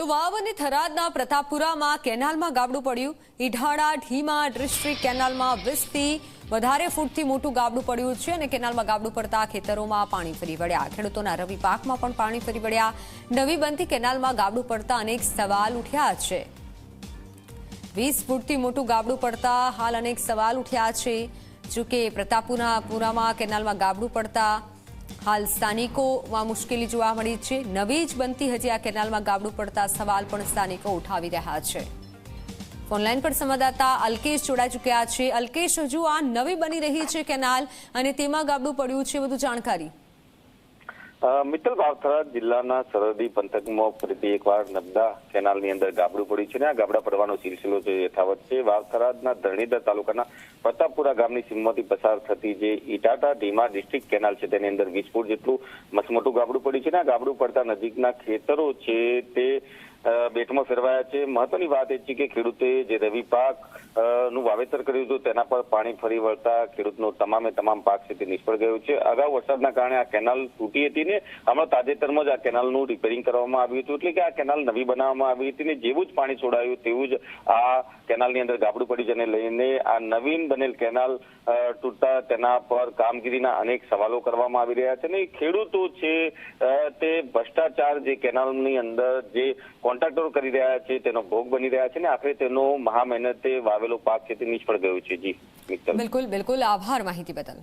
તો વાવ અને થરાદના પ્રતાપપુરામાં કેનાલમાં ગાબડું પડ્યું. ઈઢાડા ઢીમા ડિસ્ટ્રિક્ટ કેનાલમાં વીસથી વધારે ફૂટથી મોટું ગાબડું પડ્યું છે અને કેનાલમાં ગાબડું પડતા ખેતરોમાં પાણી ફરી વળ્યા. ખેડૂતોના રવિ પાકમાં પણ પાણી ફરી વળ્યા. નવી બનતી કેનાલમાં ગાબડું પડતા અનેક સવાલ ઉઠ્યા છે. વીસ ફૂટથી મોટું ગાબડું પડતા હાલ અનેક સવાલ ઉઠ્યા છે. જોકે પ્રતાપપુરા પુરામાં કેનાલમાં ગાબડું પડતા હાલ સ્થાનિકોમાં મુશ્કેલી જોવા મળી છે. નવી જ બનતી હજી આ કેનાલમાં ગાબડું પડતા સવાલ પણ સ્થાનિકો ઉઠાવી રહ્યા છે. ઓનલાઈન પર સંવાદદાતા અલ્કેશ જોડાઈ ચૂક્યા છે. અલ્કેશ, હજુ આ નવી બની રહી છે કેનાલ અને તેમાં ગાબડું પડ્યું છે, વધુ જાણકારી? મિત્તલ વાવથરા જિલ્લાના સરહદી પંથકમાં ફરીથી એકવાર નર્મદા કેનાલની અંદર ગાબડું પડ્યું છે ને આ ગાબડા પડવાનો સિલસિલો જે યથાવત છે. વાવથરાના ધરણીધર તાલુકાના પ્રતાપપુરા ગામની સીમમાંથી પસાર થતી જે ઇટાટા ઢીમા ડિસ્ટ્રિક્ટ કેનાલ છે, તેની અંદર વીસ ફૂટ જેટલું મસમોટું ગાબડું પડ્યું છે ને આ ગાબડું પડતા નજીકના ખેતરો છે, તે બેટમાં ફેરવાયા છે. મહત્વની વાત એ છે કે ખેડૂતે જે રવિ પાકનું વાવેતર કર્યું હતું, તેના પર પાણી ફરી વળતા ખેડૂતનો તમામે તમામ પાક છે તે નિષ્ફળ ગયો છે. અગાઉ વરસાદના કારણે આ કેનાલ તૂટી હતી ને હમણાં તાજેતરમાં જ આ કેનાલનું રિપેરિંગ કરવામાં આવ્યું હતું. એટલે કે આ કેનાલ નવી બનાવવામાં આવી હતી ને જેવું જ પાણી છોડાયું, તેવું જ આ કેનાલની અંદર ગાબડું પડી જેને લઈને આ નવીન બનેલ કેનાલ તૂટતા તેના પર કામગીરીના અનેક સવાલો કરવામાં આવી રહ્યા છે. ને ખેડૂતો છે તે ભ્રષ્ટાચાર જે કેનાલની અંદર જે કોન્ટ્રાક્ટરો કરી રહ્યા છે, તેનો ભોગ બની રહ્યા છે ને આખરે તેનો મહા મહેનતે વાવેલો પાક છે તે નિષ્ફળ ગયો છે. જી બિલકુલ બિલકુલ. આભાર માહિતી બદલ.